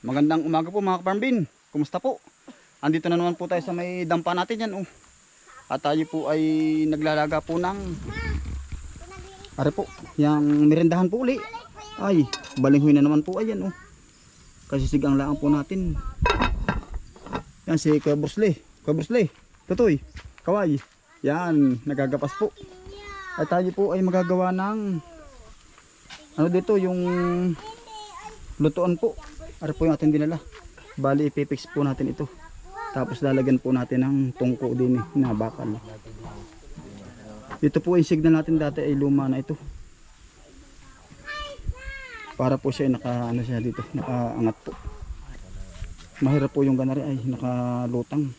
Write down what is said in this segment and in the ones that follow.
Magandang umaga po mga kaparmbin. Kumusta po? Andito na naman po tayo sa may dampa natin yan. Oh. At tayo po ay naglalaga po ng... Are po, yung merendahan po uli. Ay, balinghoy na naman po. Ayan oh. Kasi sigang lang po natin. Yan si Kuya Brusley. Kuya Brusley, tutoy, kaway. Yan, nagagapas po. At tayo po ay magagawa ng... Ano dito, yung lutuan po. Ano po yung ating dinala. Bali, ipipix po natin ito. Tapos lalagyan po natin ng tungko din eh, na bakal. Ito po yung signal natin dati ay luma na ito. Para po siya naka, ano siya dito, nakaangat po. Mahirap po yung ganari ay nakalutang.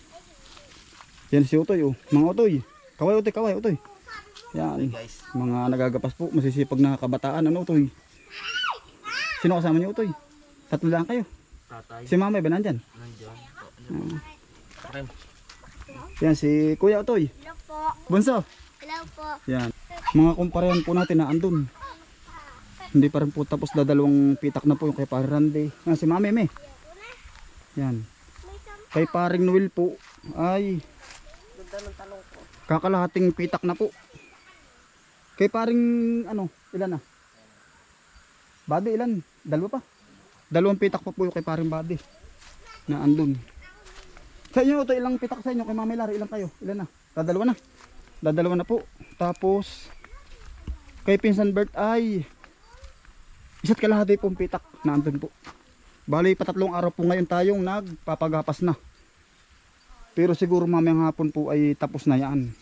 Yan si Utoy oh. Mga Utoy. Kaway Utoy, kaway Utoy. Yan. Mga nagagapas po, masisipag na kabataan. Ano Utoy? Sino kasama niyo Utoy? Tatlo lang kayo. Tatay, Si Mamay ba nandyan? nandiyan. Ah. Rem, Yan si Kuya Utoy. Hello po. Bunso. Hello po. Yan. Mga kumparehan po natin na andun. Hindi pa rin po tapos dadalawang pitak na po yung kay Pare Randy. Yan si Mami Me. Yan. Kay Paring Noel po ay kakalahating pitak na po. Kay Paring ano, ilan na? Body ilan? Dalawa pa. Dalawang pitak pa po kay Paring Body. Na andun. Sa inyo, ito ilang pitak sa inyo kay Mami Lari, ilan kayo? Ilan na? Dadalawa na. Dadalawa na po. Tapos kay Pinsan Bert ay isa't kalahati pong pitak na andun po. Bali patatlong araw po ngayon tayong nagpapagapas na. Pero siguro mamayang hapon po ay tapos na yan.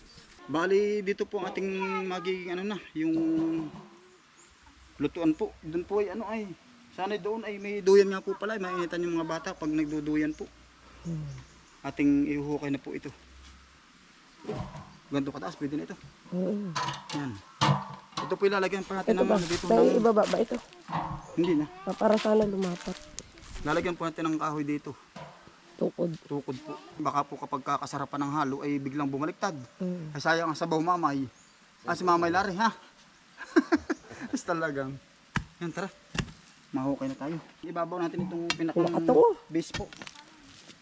Bali dito po ang ating magiging ano na, yung lutuan po. Doon po ay ano ay, sana doon ay may duyan nga po pala, mainitan yung mga bata pag nagduduyan po. Ating ihuhukay na po ito. Ganito kataas, pwede na ito. Oo. Yan. Ito po ilalagyan pa natin Ito ng ba? ano dito Tayo ng, ibaba ba ito? hindi na. Ah, Para sana lumapat. Lalagyan po natin ng kahoy dito. Tukod. Tukod po. Baka po kapag kakasarapan ng halo ay biglang bumaliktad. Mm. Ay sayang ang sabaw mamay. Ah, si mamay lari ha. Mas talagang. Yan tara. Mahukay na tayo. Ibabaw natin itong pinakang base po.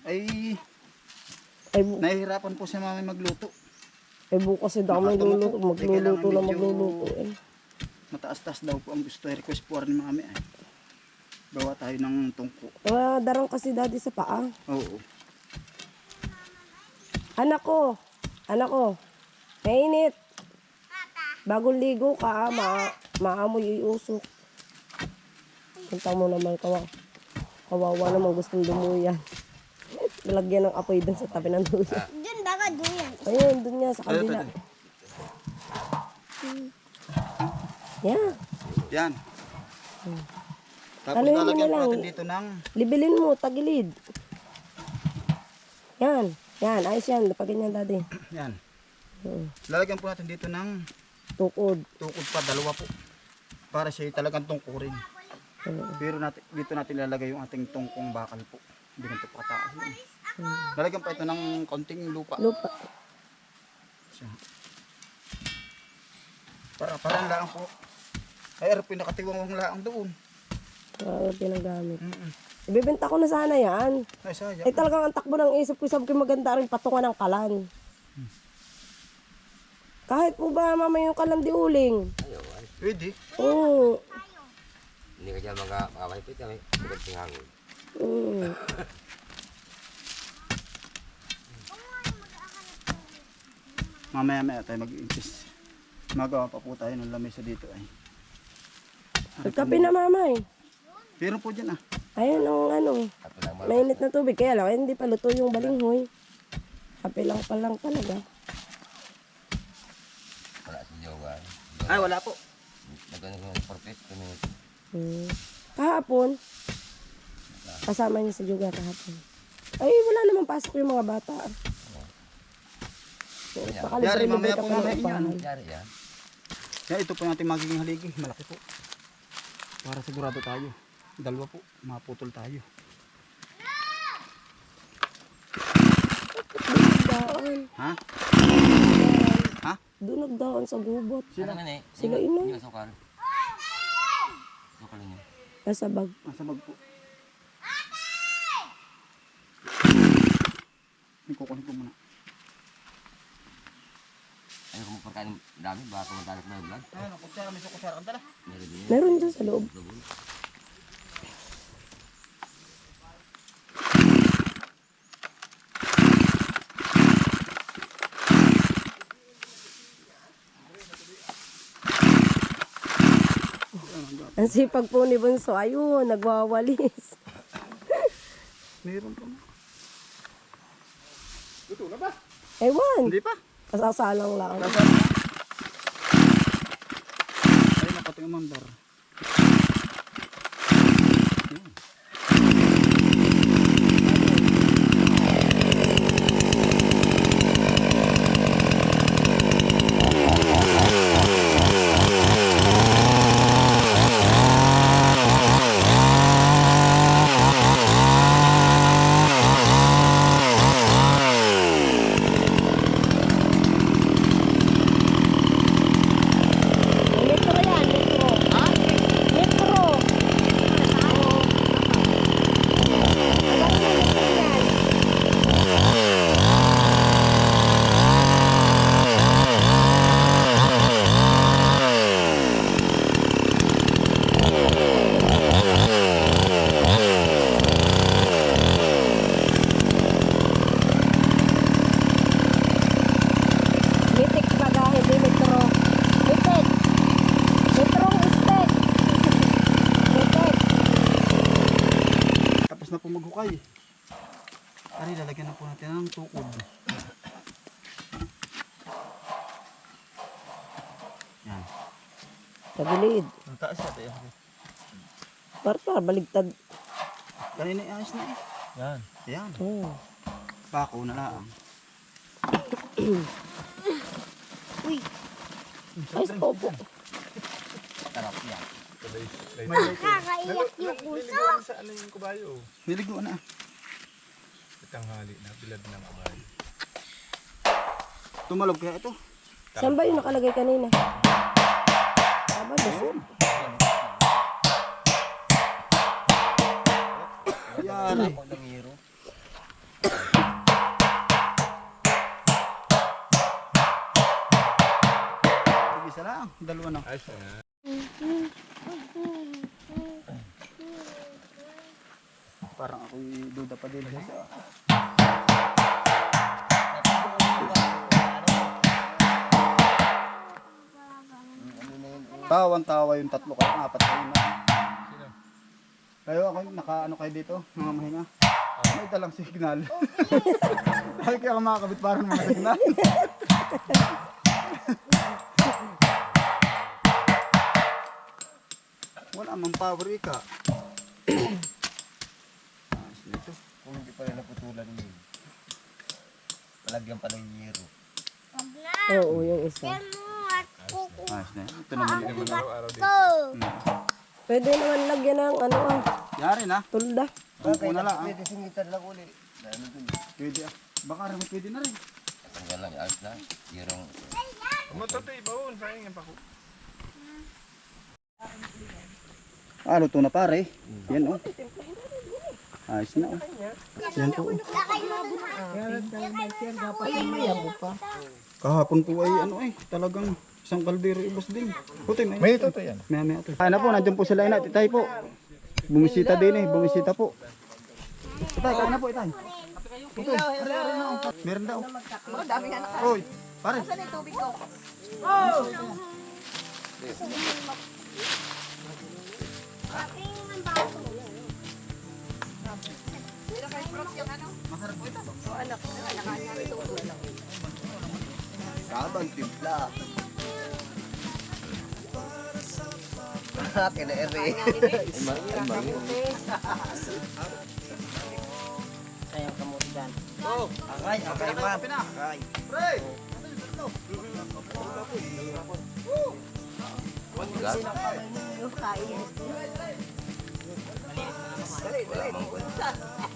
Ay Ay, nahihirapan po si mamay magluto. ay bukas eh daw may Nakatungo luluto. po. Ay, kailangan Magluluto na magluluto eh. Mataas-taas daw po ang gusto. Request po rin mami ay. Gawa tayo ng tungko. Ah, darang kasi daddy sa paa. Oo. Anak ko. Anak ko. Mainit. Bagong ligo ka, ah, ma maamoy yung usok. Punta mo naman kawa. Kawawa naman gustong dumuyan. Lalagyan ng apoy dun sa tabi ng dulo. Diyan baka duyan. Ayun, dun nga sa kabila. Yeah. Yan. Tapos yun lalagyan na po lang? natin dito ng Libilin mo, tagilid. Yan. Yan, ayos yan. Paganyan daddy. yan. Oo. Lalagyan po natin dito ng Tukod. tukod pa dalawa po. Para siya talagang tungkurin. Oo. Pero natin, dito natin lalagay yung ating tungkong bakal po. Hindi ganito pa kataas yun. Lalagyan pa ito ng konting lupa. Lupa. Siya. Para parang laang po. Ay, ano pinakatiwang laang doon. Para pinagamit. Mm-mm. Ibibenta ko na sana yan. Ay, sayang. Eh talagang ang takbo ng isip ko, sabi ko maganda rin patungan ng kalan. Kahit po ba mama yung kalan di uling. Pwede. Oo. hindi ka dyan mga makakahipit kami. Sigat ng hangin. Mm. Mamaya maya tayo mag-iimpis. Magawa pa po tayo ng lamesa dito ay. Nagkape na mama eh. Pero po dyan ah. Ayun ang ano. Mainit na tubig. Kaya lang, hindi pa luto yung balinghoy. Kape lang pa lang talaga. wala si Jowa. Ay, wala po. Nagano ko ng kami. Hmm. Kahapon, kasama niya sa Juga kahapon. Ay, wala namang pasok yung mga bata. So, Yari, pakalibre-libre mamaya ka po mamaya yan. Yari yan. Yan, ito po natin magiging haligi. Malaki po. Para sigurado tayo. Dalawa po. Maputol tayo. Daan. Ha? Ha? Doon nagdaan sa gubat. Sila? Ano man eh? Sila ina. Yung asukal. Nasa bag. Nasa bag po. May kukunin ko muna. Ayaw ko magpakain ng dami, baka kumagalit na yung vlog. Ayun, kutsara, may sukutsara. Ang dala. Meron din. Meron dyan sa loob. Lubon. Ang sipag po ni Bunso, ayun, nagwawalis. Meron pa. Ito na ba? Ewan, Hindi pa. kasasalang lang. Ayun, napati yung mandar. Metro Tapos na po maghukay. Ari, lalagyan na po natin ng tukod. Yan. Tagilid. Ang taas natin. Parta, baligtad. Kanina ayos na eh. Yan. Yan. Oh. Pako na lang. Ay, opo. Tarap yan. Nakakaiyak yung puso. sa ano yung kabayo? Niligo na. Tanghali na, bilad ng kabayo. Tumalog kaya ito. Saan ba yung nakalagay kanina? Aba, lusog. Yari. ng hero. Isa lang. Dalawa na. Ayos na nga. Parang ako'y duda pa din. Tawan-tawa yung tatlo kayo, apat kayo na. Sino? Kayo ako, naka ano kayo dito, mga mahinga. May dalang signal. Dahil kaya ka makakabit parang mga signal. Wala mang power ika. Ayos nito. Pa rin naputulan yun. Palagyan pa ng hero. Wag na. Oo, yung isa. Yan mo at kuku. Ayos na. Ito naman yung Naman araw-araw dito. Pwede naman lagyan ng ano ah, Yari na. tulda. Buko na lang. ah. Pwede singitan lang ulit. Dahil dun. Pwede ah. Baka rin pwede na rin. Tanggal lang, ayos na. Hero. Matotoy, bawon, sayang yung pako. Ah, luto na pare. Yan oh. Ayos na oh. Yan po. oh. Kahapon po ay ano eh, talagang isang kaldero ibos din. Puti may. May toto yan. Maya maya to. Ay na po, nandiyan po sila ina, titay po. Bumisita din eh, bumisita po. Itay, kain na po itay. Putoy, ari ari na oh. Meron daw. Oy, pare. Kabang timpla. Kina ere. Imang, imang. Sayang ka mo dyan. Akay, akay man. Akay. Pre.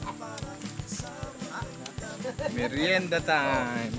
Merienda time.